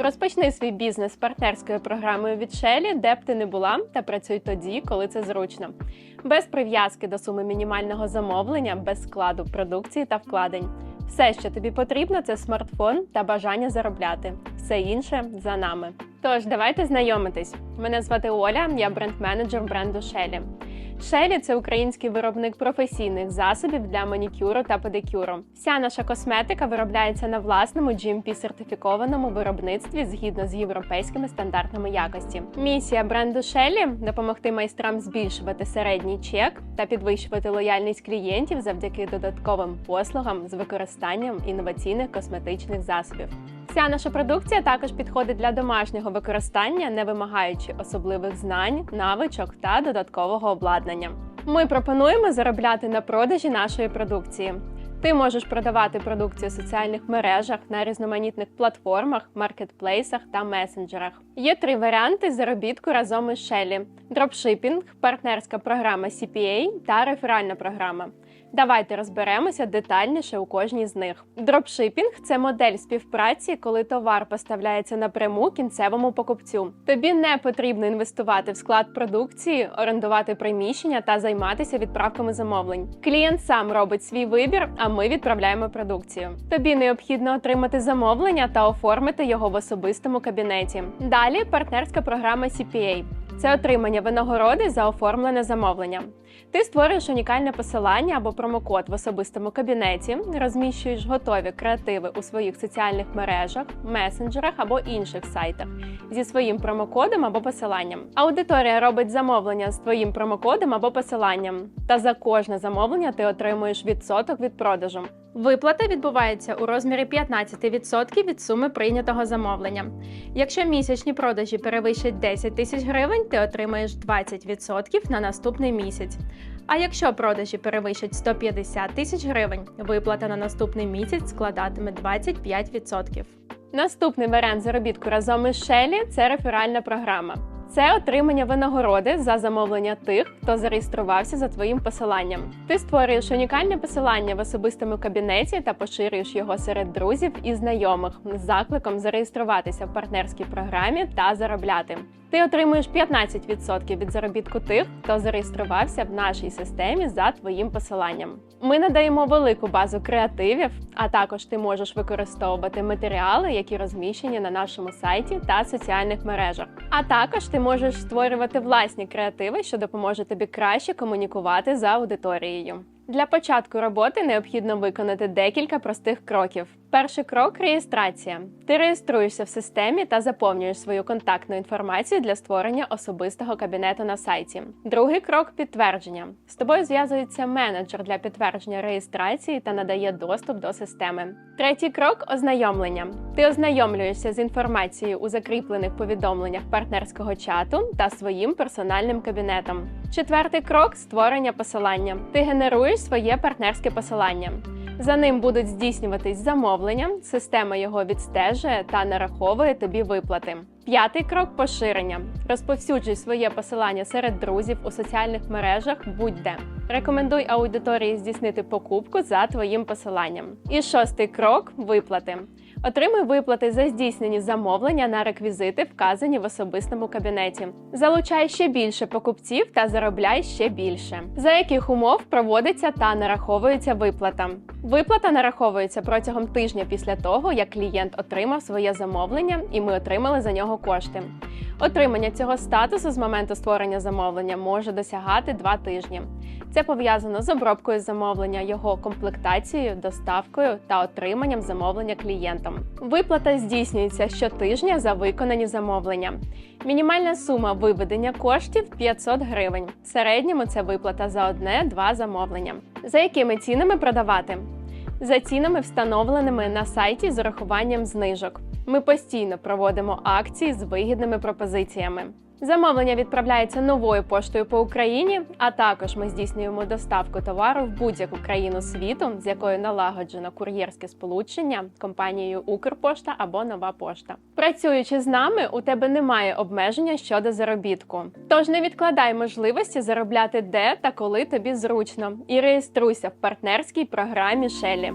Розпочни свій бізнес партнерською програмою від Shelly, де б ти не була, та працюй тоді, коли це зручно. Без прив'язки до суми мінімального замовлення, без складу продукції та вкладень. Все, що тобі потрібно, це смартфон та бажання заробляти. Все інше за нами. Тож, давайте знайомитись. Мене звати Оля, я бренд-менеджер бренду Shelly. Shelly – це український виробник професійних засобів для манікюру та педикюру. Вся наша косметика виробляється на власному GMP-сертифікованому виробництві згідно з європейськими стандартами якості. Місія бренду Shelly – допомогти майстрам збільшувати середній чек та підвищувати лояльність клієнтів завдяки додатковим послугам з використанням інноваційних косметичних засобів. Вся наша продукція також підходить для домашнього використання, не вимагаючи особливих знань, навичок та додаткового обладнання. Ми пропонуємо заробляти на продажі нашої продукції. Ти можеш продавати продукцію в соціальних мережах на різноманітних платформах, маркетплейсах та месенджерах. Є три варіанти заробітку разом із Shelly: дропшипінг, партнерська програма CPA та реферальна програма. Давайте розберемося детальніше у кожній з них. Дропшипінг це модель співпраці, коли товар поставляється напряму кінцевому покупцю. Тобі не потрібно інвестувати в склад продукції, орендувати приміщення та займатися відправками замовлень. Клієнт сам робить свій вибір, а ми відправляємо продукцію. Тобі необхідно отримати замовлення та оформити його в особистому кабінеті. Далі партнерська програма CPA. Це отримання винагороди за оформлене замовлення. Ти створюєш унікальне посилання або промокод в особистому кабінеті, розміщуєш готові креативи у своїх соціальних мережах, месенджерах або інших сайтах зі своїм промокодом або посиланням. Аудиторія робить замовлення з твоїм промокодом або посиланням. Та за кожне замовлення ти отримуєш відсоток від продажу. Виплата відбувається у розмірі 15% від суми прийнятого замовлення. Якщо місячні продажі перевищать 10 тисяч гривень, ти отримаєш 20% на наступний місяць. А якщо продажі перевищать 150 тисяч гривень, виплата на наступний місяць складатиме 25%. Наступний варіант заробітку разом із Shelly – це реферальна програма. Це отримання винагороди за замовлення тих, хто зареєструвався за твоїм посиланням. Ти створюєш унікальне посилання в особистому кабінеті та поширюєш його серед друзів і знайомих з закликом зареєструватися в партнерській програмі та заробляти. Ти отримуєш 15% від заробітку тих, хто зареєструвався в нашій системі за твоїм посиланням. Ми надаємо велику базу креативів, а також ти можеш використовувати матеріали, які розміщені на нашому сайті та соціальних мережах. А також ти можеш створювати власні креативи, що допоможе тобі краще комунікувати за аудиторією. Для початку роботи необхідно виконати декілька простих кроків. Перший крок реєстрація. Ти реєструєшся в системі та заповнюєш свою контактну інформацію для створення особистого кабінету на сайті. Другий крок підтвердження. З тобою зв'язується менеджер для підтвердження реєстрації та надає доступ до системи. Третій крок ознайомлення. Ти ознайомлюєшся з інформацією у закріплених повідомленнях партнерського чату та своїм персональним кабінетом. Четвертий крок створення посилання. Ти генеруєш своє партнерське посилання. За ним будуть здійснюватись замовлення, система його відстежує та нараховує тобі виплати. П'ятий крок поширення. Розповсюджуй своє посилання серед друзів у соціальних мережах будь-де. Рекомендуй аудиторії здійснити покупку за твоїм посиланням. І шостий крок виплати. Отримуй виплати за здійснені замовлення на реквізити, вказані в особистому кабінеті. Залучай ще більше покупців та заробляй ще більше. За яких умов проводиться та нараховується виплата? Виплата нараховується протягом тижня після того, як клієнт отримав своє замовлення, і ми отримали за нього кошти. Отримання цього статусу з моменту створення замовлення може досягати два тижні. Це пов'язано з обробкою замовлення, його комплектацією, доставкою та отриманням замовлення клієнтом. Виплата здійснюється щотижня за виконані замовлення. Мінімальна сума виведення коштів 500 гривень. В середньому це виплата за одне-два замовлення. За якими цінами продавати? За цінами, встановленими на сайті з урахуванням знижок. Ми постійно проводимо акції з вигідними пропозиціями. Замовлення відправляється новою поштою по Україні, а також ми здійснюємо доставку товару в будь-яку країну світу, з якою налагоджено кур'єрське сполучення компанією Укрпошта або Нова Пошта. Працюючи з нами, у тебе немає обмеження щодо заробітку. Тож не відкладай можливості заробляти де та коли тобі зручно, і реєструйся в партнерській програмі Шелі.